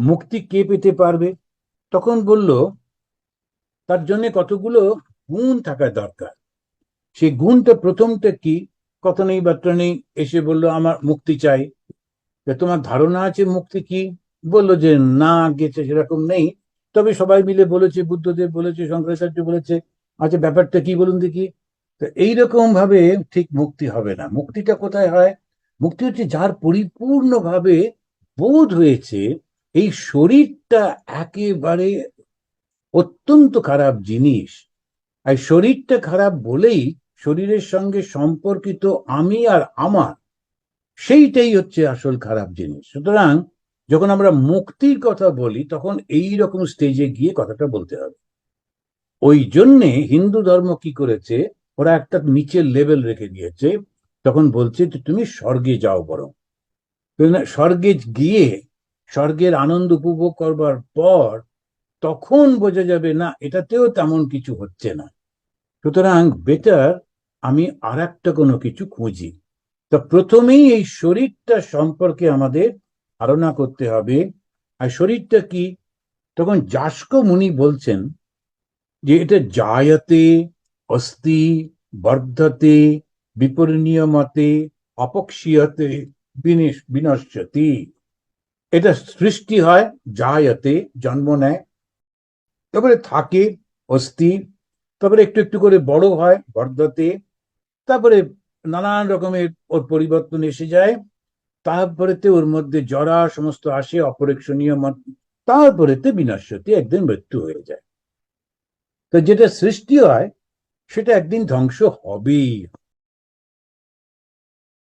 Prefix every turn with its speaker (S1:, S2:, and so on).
S1: মুক্তি কে পেতে পারবে? তখন বলল, তার জন্য কতগুলো গুণ থাকা দরকার। সেই গুণটা প্রথমটা কি? কত নেই, বার্তা নেই। এসে বলল, আমার মুক্তি চাই। তোমার ধারণা আছে মুক্তি কি? বলল যে, না, গেছে সেরকম নেই। তবে সবাই মিলে বলেছে, বুদ্ধদেব বলেছে, শঙ্করাচার্য বলেছে। আচ্ছা ব্যাপারটা কি বলুন দেখি। তো এইরকম ভাবে ঠিক মুক্তি হবে না। মুক্তিটা কোথায় হয়? মুক্তি হচ্ছে যার পরিপূর্ণভাবে বোধ হয়েছে এই শরীরটা একেবারে অত্যন্ত খারাপ জিনিস। আর শরীরটা খারাপ বলেই শরীরের সঙ্গে সম্পর্কিত আমি আর আমার, সেইটাই হচ্ছে আসল খারাপ জিনিস। সুতরাং যখন আমরা মুক্তির কথা বলি, তখন এই রকম স্টেজে গিয়ে কথাটা বলতে হবে। ওই জন্যে হিন্দু ধর্ম কি করেছে, ওরা একটা নিচের লেভেল রেখে দিয়েছে তখন বলছে যে, তুমি স্বর্গে যাও বরং। স্বর্গে গিয়ে স্বর্গের আনন্দ উপভোগ করবার পর তখন বোঝা যাবে, না, এটাতেও তেমন কিছু হচ্ছে না। সুতরাং বেটার আমি আর একটা কোনো কিছু খুঁজি। তো প্রথমেই এই শরীরটা সম্পর্কে আমাদের ধারণা করতে হবে। আর শরীরটা কি? তখন যাস্ক মুনি বলছেন যে এটা জায়তে, অস্থি, বর্ধতে বিপরিণীয়মতে অপক্ষীয়তে, বিনিশ, বিনশ্যতি। এটা সৃষ্টি হয় জায়তে জন্ম নেয়। তারপরে থাকে, অস্থি, তারপরে একটু একটু করে বড় হয়, বর্ধতে। তারপরে নানান রকমের ওর পরিবর্তন এসে যায়। তারপরেতে ওর মধ্যে জরা সমস্ত আসে, অপরেক্ষণীয় মত তারপরেতে বিনশ্বতি একদিন মৃত্যু হয়ে যায়। তো যেটা সৃষ্টি হয়, সেটা একদিন ধ্বংস হবেই।